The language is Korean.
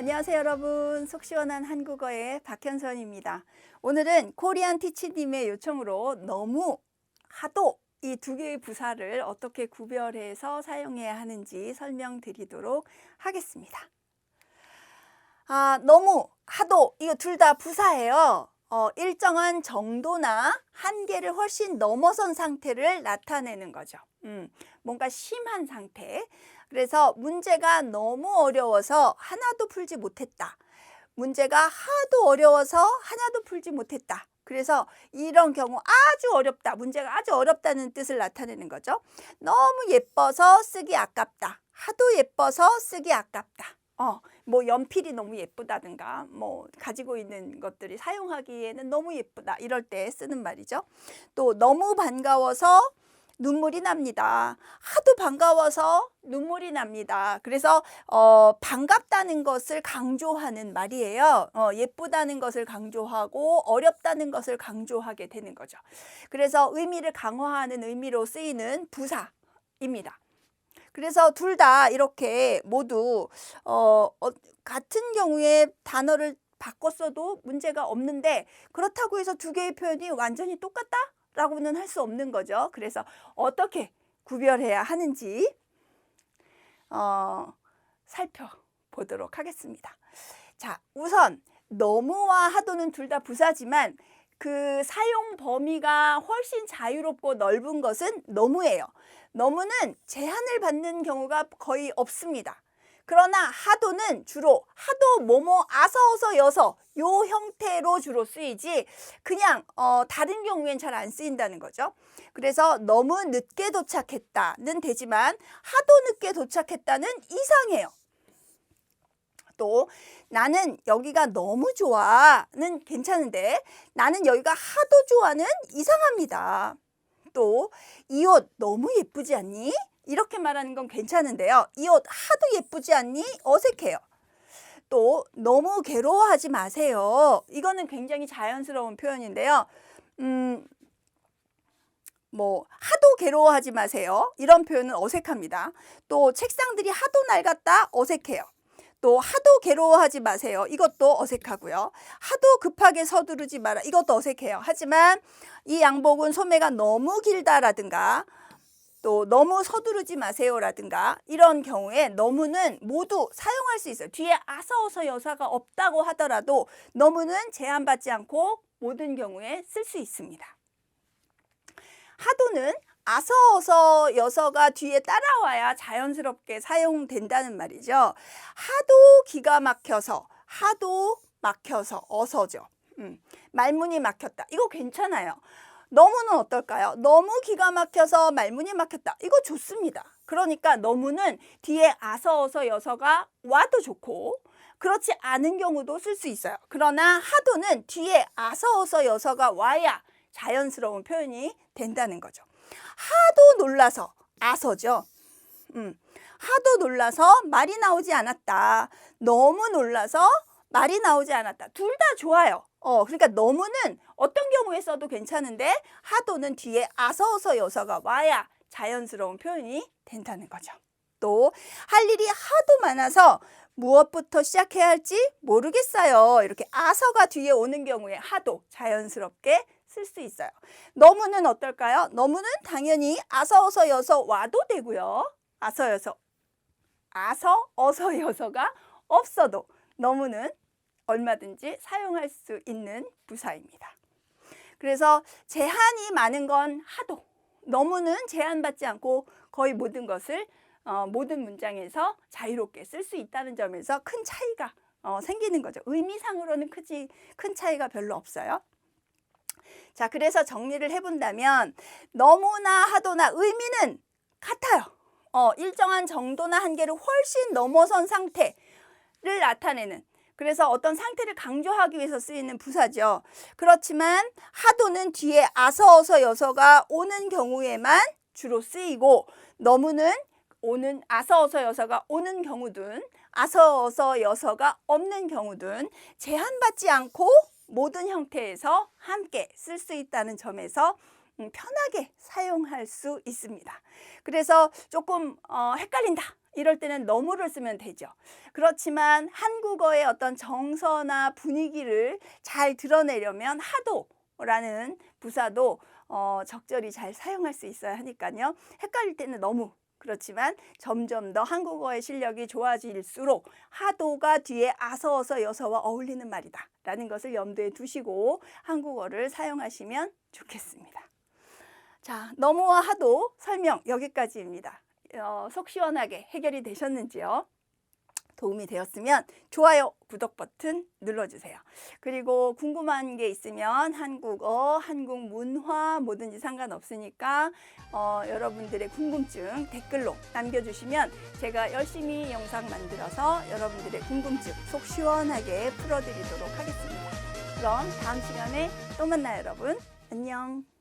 안녕하세요 여러분. 속 시원한 한국어의 박현선입니다. 오늘은 코리안 티치님의 요청으로 너무 하도 이 두 개의 부사를 어떻게 구별해서 사용해야 하는지 설명드리도록 하겠습니다. 아 너무 하도 이거 둘 다 부사예요 어, 일정한 정도나 한계를 훨씬 넘어선 상태를 나타내는 거죠 음, 뭔가 심한 상태 그래서 문제가 너무 어려워서 하나도 풀지 못했다. 문제가 하도 어려워서 하나도 풀지 못했다. 그래서 이런 경우 아주 어렵다. 문제가 아주 어렵다는 뜻을 나타내는 거죠. 너무 예뻐서 쓰기 아깝다. 하도 예뻐서 쓰기 아깝다. 어, 뭐 연필이 너무 예쁘다든가 뭐 가지고 있는 것들이 사용하기에는 너무 예쁘다. 이럴 때 쓰는 말이죠. 또 너무 반가워서 눈물이 납니다. 하도 반가워서 눈물이 납니다. 그래서 어, 반갑다는 것을 강조하는 말이에요. 어, 예쁘다는 것을 강조하고 어렵다는 것을 강조하게 되는 거죠. 그래서 의미를 강화하는 의미로 쓰이는 부사 입니다. 그래서 둘 다 이렇게 모두 어, 어, 같은 경우에 단어를 바꿨어도 문제가 없는데 그렇다고 해서 두 개의 표현이 완전히 똑같다? 라고는 할 수 없는 거죠. 그래서 어떻게 구별해야 하는지 어, 살펴보도록 하겠습니다. 자, 우선 너무와 하도는 둘 다 부사지만 그 사용 범위가 훨씬 자유롭고 넓은 것은 너무예요. 너무는 제한을 받는 경우가 거의 없습니다. 그러나 하도는 주로 하도 뭐뭐 아서어서 여서 요 형태로 주로 쓰이지 그냥 어, 다른 경우엔 잘 안 쓰인다는 거죠. 그래서 너무 늦게 도착했다는 되지만 하도 늦게 도착했다는 이상해요. 또 나는 여기가 너무 좋아는 괜찮은데 나는 여기가 하도 좋아는 이상합니다. 또 이 옷 너무 예쁘지 않니? 이렇게 말하는 건 괜찮은데요. 이 옷 하도 예쁘지 않니? 어색해요. 또 너무 괴로워하지 마세요. 이거는 굉장히 자연스러운 표현인데요. 음, 뭐 하도 괴로워하지 마세요. 이런 표현은 어색합니다. 또 책상들이 하도 낡았다 어색해요. 또 하도 괴로워하지 마세요. 이것도 어색하고요. 하도 급하게 서두르지 마라. 이것도 어색해요. 하지만 이 양복은 소매가 너무 길다라든가 또 너무 서두르지 마세요라든가 이런 경우에 너무는 모두 사용할 수 있어요. 뒤에 아서어서 여사가 없다고 하더라도 너무는 제한받지 않고 모든 경우에 쓸 수 있습니다. 하도는 아서 어서 여서가 뒤에 따라와야 자연스럽게 사용된다는 말이죠. 하도 기가 막혀서 하도 막혀서 어서죠. 음, 말문이 막혔다. 이거 괜찮아요. 너무는 어떨까요? 너무 기가 막혀서 말문이 막혔다. 이거 좋습니다. 그러니까 너무는 뒤에 아서 어서 여서가 와도 좋고 그렇지 않은 경우도 쓸 수 있어요. 그러나 하도는 뒤에 아서 어서 여서가 와야 자연스러운 표현이 된다는 거죠. 하도 놀라서 아서죠. 음, 하도 놀라서 말이 나오지 않았다. 너무 놀라서 말이 나오지 않았다. 둘 다 좋아요. 어, 그러니까 너무는 어떤 경우에 써도 괜찮은데 하도는 뒤에 아서어서 여서가 와야 자연스러운 표현이 된다는 거죠. 또 할 일이 하도 많아서 무엇부터 시작해야 할지 모르겠어요. 이렇게 아서가 뒤에 오는 경우에 하도 자연스럽게 쓸 수 있어요. 너무는 어떨까요? 너무는 당연히 아서 어서 여서 와도 되고요. 아서 여서 아서 어서 여서가 없어도 너무는 얼마든지 사용할 수 있는 부사입니다. 그래서 제한이 많은 건 하도 너무는 제한받지 않고 거의 모든 것을 어, 모든 문장에서 자유롭게 쓸 수 있다는 점에서 큰 차이가 어, 생기는 거죠. 의미상으로는 크지 큰 차이가 별로 없어요. 자, 그래서 정리를 해본다면 너무나 하도나 의미는 같아요. 어, 일정한 정도나 한계를 훨씬 넘어선 상태를 나타내는 그래서 어떤 상태를 강조하기 위해서 쓰이는 부사죠. 그렇지만 하도는 뒤에 아서어서 여서가 오는 경우에만 주로 쓰이고 너무는 오는 아서어서 여서가 오는 경우든 아서어서 여서가 없는 경우든 제한받지 않고 모든 형태에서 함께 쓸 수 있다는 점에서 음, 편하게 사용할 수 있습니다. 그래서 조금 어, 헷갈린다. 이럴 때는 너무를 쓰면 되죠. 그렇지만 한국어의 어떤 정서나 분위기를 잘 드러내려면 하도라는 부사도 어, 적절히 잘 사용할 수 있어야 하니까요. 헷갈릴 때는 너무 그렇지만 점점 더 한국어의 실력이 좋아질수록 하도가 뒤에 아서어서 여서와 어울리는 말이다 라는 것을 염두에 두시고 한국어를 사용하시면 좋겠습니다. 자, 너무와 하도 설명 여기까지입니다. 어, 속 시원하게 해결이 되셨는지요? 도움이 되었으면 좋아요, 구독 버튼 눌러주세요. 그리고 궁금한 게 있으면 한국어, 한국 문화 뭐든지 상관없으니까 어, 여러분들의 궁금증 댓글로 남겨주시면 제가 열심히 영상 만들어서 여러분들의 궁금증 속 시원하게 풀어드리도록 하겠습니다. 그럼 다음 시간에 또 만나요, 여러분. 안녕.